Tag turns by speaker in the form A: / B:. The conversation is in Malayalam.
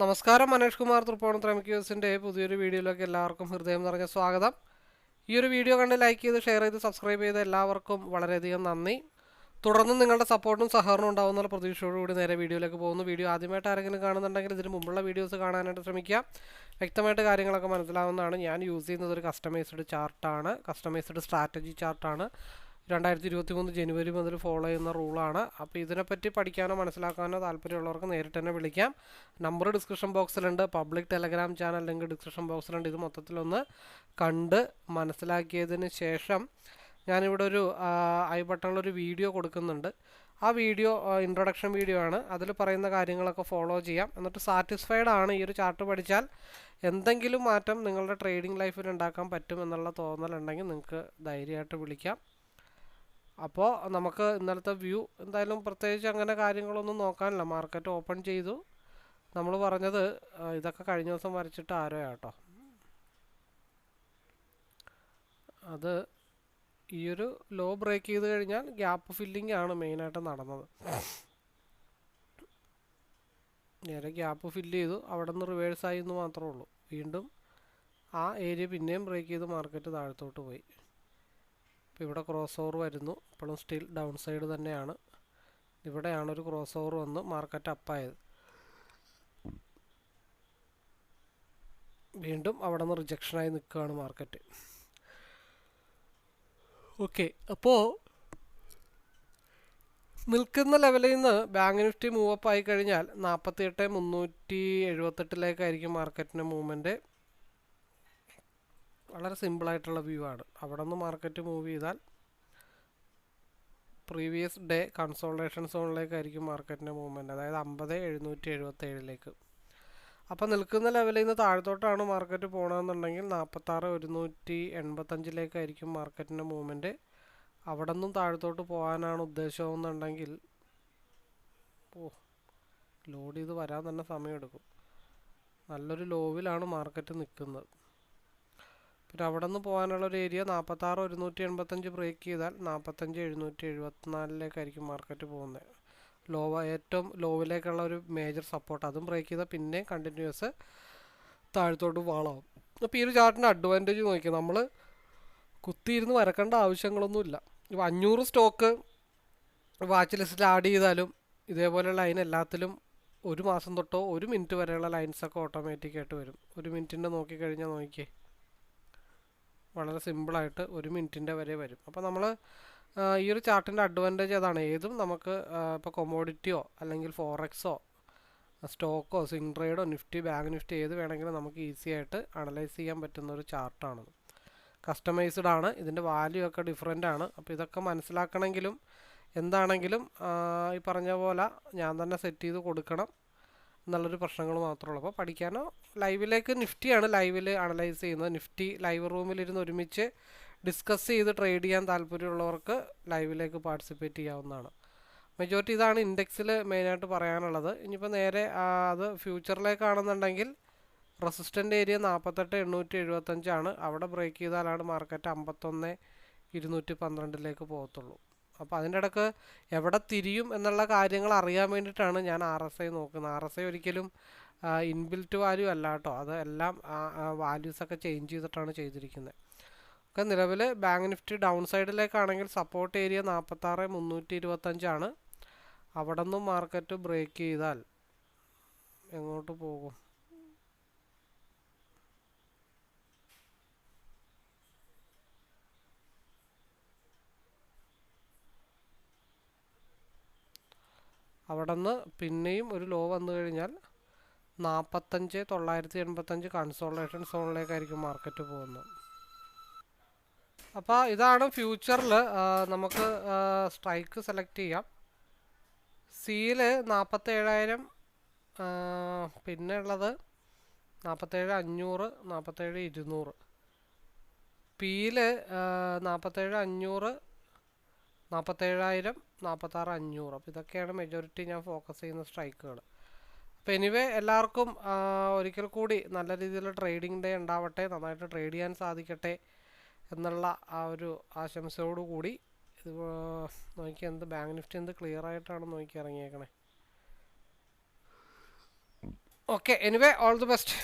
A: നമസ്കാരം മനേഷ് കുമാർ തൃപ്പോണത്ര ക്യൂസിന്റെ പുതിയൊരു വീഡിയോയിലേക്ക് എല്ലാവർക്കും ഹൃദയം നിറഞ്ഞ സ്വാഗതം. ഈ ഒരു വീഡിയോ കണ്ട് ലൈക്ക് ചെയ്ത് ഷെയർ ചെയ്ത് സബ്സ്ക്രൈബ് ചെയ്ത എല്ലാവർക്കും വളരെയധികം നന്ദി. തുടർന്ന് നിങ്ങളുടെ സപ്പോർട്ടും സഹകരണവും ഉണ്ടാവുന്ന പ്രതീക്ഷയോടുകൂടി നേരെ വീഡിയോയിലേക്ക് പോകുന്നു. വീഡിയോ ആദ്യമായിട്ട് ആരെങ്കിലും കാണുന്നുണ്ടെങ്കിൽ ഇതിന് മുമ്പുള്ള വീഡിയോസ് കാണാനായിട്ട് ശ്രമിക്കുക. വ്യക്തമായിട്ട് കാര്യങ്ങളൊക്കെ മനസ്സിലാവുന്നതാണ്. ഞാൻ യൂസ് ചെയ്യുന്നത് ഒരു കസ്റ്റമൈസ്ഡ് ചാർട്ടാണ് കസ്റ്റമൈസ്ഡ് സ്ട്രാറ്റജി ചാർട്ടാണ് രണ്ടായിരത്തി ഇരുപത്തി മൂന്ന് ജനുവരി മുതൽ ഫോളോ ചെയ്യുന്ന റൂളാണ് അപ്പോൾ ഇതിനെപ്പറ്റി പഠിക്കാനോ മനസ്സിലാക്കാനോ താല്പര്യമുള്ളവർക്ക് നേരിട്ട് തന്നെ വിളിക്കാം. Number description ബോക്സിലുണ്ട് public Telegram channel link description ബോക്സിലുണ്ട് ഇത് മൊത്തത്തിലൊന്ന് കണ്ട് മനസ്സിലാക്കിയതിന് ശേഷം ഞാനിവിടെ ഒരു ഐ ബട്ടണിലൊരു വീഡിയോ കൊടുക്കുന്നുണ്ട്. ആ വീഡിയോ ഇൻട്രൊഡക്ഷൻ വീഡിയോ ആണ്. അതിൽ പറയുന്ന കാര്യങ്ങളൊക്കെ ഫോളോ ചെയ്യാം. എന്നിട്ട് സാറ്റിസ്ഫൈഡ് ആണ് ഈ ഒരു ചാർട്ട് പഠിച്ചാൽ എന്തെങ്കിലും മാറ്റം നിങ്ങളുടെ ട്രേഡിംഗ് ലൈഫിൽ ഉണ്ടാക്കാൻ പറ്റും എന്നുള്ള തോന്നലുണ്ടെങ്കിൽ നിങ്ങൾക്ക് ധൈര്യമായിട്ട് വിളിക്കാം. അപ്പോൾ നമുക്ക് ഇന്നലത്തെ വ്യൂ എന്തായാലും പ്രത്യേകിച്ച് അങ്ങനെ കാര്യങ്ങളൊന്നും നോക്കാനില്ല. മാർക്കറ്റ് ഓപ്പൺ ചെയ്തു. നമ്മൾ പറഞ്ഞത് ഇതൊക്കെ കഴിഞ്ഞ ദിവസം വരച്ചിട്ട് ആരോ കേട്ടോ അത് ഈ ഒരു ലോ ബ്രേക്ക് ചെയ്ത് കഴിഞ്ഞാൽ ഗ്യാപ്പ് ഫില്ലിംഗ് ആണ് മെയിനായിട്ട് നടന്നത്. നേരെ ഗ്യാപ്പ് ഫില്ല് ചെയ്തു. അവിടെ നിന്ന് റിവേഴ്സായി എന്ന് മാത്രമേ ഉള്ളൂ. വീണ്ടും ആ ഏരിയ പിന്നെയും ബ്രേക്ക് ചെയ്ത് മാർക്കറ്റ് താഴത്തോട്ട് പോയി. ഇപ്പോൾ ഇവിടെ ക്രോസ് ഓവർ വരുന്നു. ഇപ്പോഴും സ്റ്റിൽ ഡൗൺ സൈഡ് തന്നെയാണ്. ഇവിടെയാണ് ഒരു ക്രോസ് ഓവർ വന്ന് മാർക്കറ്റ് അപ്പായത് വീണ്ടും അവിടെ നിന്ന് റിജക്ഷനായി നിൽക്കുകയാണ് മാർക്കറ്റ് ഓക്കെ അപ്പോൾ നിൽക്കുന്ന ലെവലിൽ നിന്ന് ബാങ്ക് നിഫ്റ്റി മൂവ് അപ്പ് ആയി കഴിഞ്ഞാൽ നാൽപ്പത്തി എട്ട് മുന്നൂറ്റി എഴുപത്തെട്ടിലേക്കായിരിക്കും മാർക്കറ്റിന്റെ മൂവ്മെന്റ് വളരെ സിമ്പിളായിട്ടുള്ള വ്യൂ ആണ്. അവിടെ നിന്ന് മാർക്കറ്റ് മൂവ് ചെയ്താൽ പ്രീവിയസ് ഡേ കൺസോൾട്ടേഷൻ സോണിലേക്കായിരിക്കും മാർക്കറ്റിന്റെ മൂവ്മെന്റ് അതായത് അമ്പത് എഴുന്നൂറ്റി എഴുപത്തേഴിലേക്ക്. അപ്പോൾ നിൽക്കുന്ന ലെവലിൽ നിന്ന് താഴത്തോട്ടാണ് മാർക്കറ്റ് പോകണമെന്നുണ്ടെങ്കിൽ നാൽപ്പത്താറ് ഒരുന്നൂറ്റി എൺപത്തഞ്ചിലേക്കായിരിക്കും മാർക്കറ്റിന്റെ മൂവ്മെന്റ് അവിടെ നിന്നും താഴത്തോട്ട് പോകാനാണ് ഉദ്ദേശമെന്നുണ്ടെങ്കിൽ ഓ ലോഡ് ചെയ്ത് വരാൻ തന്നെ സമയമെടുക്കും. നല്ലൊരു ലോവിലാണ് മാർക്കറ്റ് നിൽക്കുന്നത്. പിന്നെ അവിടെ നിന്ന് പോകാനുള്ള ഒരു ഏരിയ നാൽപ്പത്താറ് ഒരുന്നൂറ്റി എൺപത്തഞ്ച് ബ്രേക്ക് ചെയ്താൽ നാൽപ്പത്തഞ്ച് എഴുന്നൂറ്റി എഴുപത്തിനാലിലേക്കായിരിക്കും മാർക്കറ്റ് പോകുന്നത് ലോ ഏറ്റവും ലോവിലേക്കുള്ള ഒരു മേജർ സപ്പോർട്ട് അതും ബ്രേക്ക് ചെയ്താൽ പിന്നെ കണ്ടിന്യൂസ് താഴത്തോട്ട് വാളാവും. അപ്പോൾ ഈ ഒരു ചാർട്ടിന്റെ അഡ്വാന്റേജ് നോക്കിയാൽ നമ്മൾ കുത്തിയിരുന്ന് വരക്കേണ്ട ആവശ്യങ്ങളൊന്നുമില്ല. ഇപ്പോൾ അഞ്ഞൂറ് സ്റ്റോക്ക് വാച്ച് ലിസ്റ്റിൽ ആഡ് ചെയ്താലും ഇതേപോലെയുള്ള ലൈൻ എല്ലാത്തിലും ഒരു മാസം തൊട്ടോ ഒരു മിനിറ്റ് വരെയുള്ള ലൈൻസൊക്കെ ഓട്ടോമാറ്റിക്കായിട്ട് വരും. ഒരു മിനിറ്റിന്റെ നോക്കിക്കഴിഞ്ഞാൽ നോക്കിയേ വളരെ സിമ്പിളായിട്ട് ഒരു മിനിറ്റിന്റെ വരെ വരും. അപ്പോൾ നമ്മൾ ഈ ഒരു ചാർട്ടിന്റെ അഡ്വാന്റേജ് അതാണ്. ഏതും നമുക്ക് ഇപ്പോൾ കൊമോഡിറ്റിയോ അല്ലെങ്കിൽ ഫോറക്സോ സ്റ്റോക്കോ സ്വിംഗ് ട്രേഡോ നിഫ്റ്റി ബാങ്ക് നിഫ്റ്റി ഏത് വേണമെങ്കിലും നമുക്ക് ഈസി ആയിട്ട് അനലൈസ് ചെയ്യാൻ പറ്റുന്ന ഒരു ചാർട്ടാണ്. കസ്റ്റമൈസ്ഡ് ആണ്. ഇതിന്റെ വാല്യൂ ഒക്കെ ഡിഫറെന്റ് ആണ്. അപ്പോൾ ഇതൊക്കെ മനസ്സിലാക്കണമെങ്കിലും എന്താണെങ്കിലും ഈ പറഞ്ഞ പോലെ ഞാൻ തന്നെ സെറ്റ് ചെയ്ത് കൊടുക്കണം. എന്നുള്ളൊരു പ്രശ്നങ്ങൾ മാത്രമേ ഉള്ളൂ. അപ്പോൾ പഠിക്കാനോ ലൈവിലേക്ക് നിഫ്റ്റിയാണ് ലൈവിൽ അനലൈസ് ചെയ്യുന്നത്. നിഫ്റ്റി ലൈവ് റൂമിലിരുന്ന് ഒരുമിച്ച് ഡിസ്കസ് ചെയ്ത് ട്രേഡ് ചെയ്യാൻ താല്പര്യമുള്ളവർക്ക് ലൈവിലേക്ക് പാർട്ടിസിപ്പേറ്റ് ചെയ്യാവുന്നതാണ്. മെജോറിറ്റി ഇതാണ് ഇൻഡെക്സിൽ മെയിനായിട്ട് പറയാനുള്ളത്. ഇനിയിപ്പോൾ നേരെ അത് ഫ്യൂച്ചറിലേക്കാണെന്നുണ്ടെങ്കിൽ റെസിസ്റ്റന്റ് ഏരിയ നാൽപ്പത്തെട്ട് എണ്ണൂറ്റി എഴുപത്തഞ്ചാണ് അവിടെ ബ്രേക്ക് ചെയ്താലാണ് മാർക്കറ്റ് അമ്പത്തൊന്ന് ഇരുന്നൂറ്റി പന്ത്രണ്ടിലേക്ക് പോകത്തുള്ളൂ. അപ്പോൾ അതിന്റെ ഇടയ്ക്ക് എവിടെ തിരിയും എന്നുള്ള കാര്യങ്ങൾ അറിയാൻ വേണ്ടിയിട്ടാണ് ഞാൻ ആർ എസ് ഐ നോക്കുന്നത്. ആർ എസ് ഐ ഒരിക്കലും ഇൻബിൽറ്റ് വാല്യൂ അല്ല കേട്ടോ. അത് എല്ലാം വാല്യൂസൊക്കെ ചേഞ്ച് ചെയ്തിട്ടാണ് ചെയ്തിരിക്കുന്നത് ഒക്കെ നിലവിൽ ബാങ്ക് നിഫ്റ്റി ഡൗൺ സൈഡിലേക്കാണെങ്കിൽ സപ്പോർട്ട് ഏരിയ നാൽപ്പത്താറ് മുന്നൂറ്റി ഇരുപത്തഞ്ചാണ് അവിടെ നിന്നും മാർക്കറ്റ് ബ്രേക്ക് ചെയ്താൽ എങ്ങോട്ട് പോകും? അവിടെ നിന്ന് പിന്നെയും ഒരു ലോ വന്നു കഴിഞ്ഞാൽ നാൽപ്പത്തഞ്ച് തൊള്ളായിരത്തി എൺപത്തഞ്ച് കൺസോളേഷൻ സോണിലേക്കായിരിക്കും മാർക്കറ്റ് പോകുന്നത്. അപ്പോൾ ഇതാണ് ഫ്യൂച്ചറിൽ നമുക്ക് സ്ട്രൈക്ക് സെലക്ട് ചെയ്യാം. സിയിൽ നാൽപ്പത്തേഴായിരം പിന്നെ ഉള്ളത് നാൽപ്പത്തേഴ് അഞ്ഞൂറ് നാൽപ്പത്തേഴ് ഇരുന്നൂറ്. പിയിൽ നാൽപ്പത്തേഴ് അഞ്ഞൂറ് നാൽപ്പത്തേഴായിരം നാൽപ്പത്താറ് അഞ്ഞൂറ്. അപ്പോൾ ഇതൊക്കെയാണ് മെജോറിറ്റി ഞാൻ ഫോക്കസ് ചെയ്യുന്ന സ്ട്രൈക്കുകൾ അപ്പോൾ എനിവേ എല്ലാവർക്കും ഒരിക്കൽ കൂടി നല്ല രീതിയിൽ ട്രേഡിംഗ് ഡേ ഉണ്ടാവട്ടെ നന്നായിട്ട് ട്രേഡ് ചെയ്യാൻ സാധിക്കട്ടെ എന്നുള്ള ആ ഒരു ആശംസയോടുകൂടി ഇത് നോക്കി എന്ത് ബാങ്ക് നിഫ്റ്റി എന്ത് ക്ലിയർ ആയിട്ടാണ് നോക്കി ഇറങ്ങിയേക്കണേ. Okay anyway all the best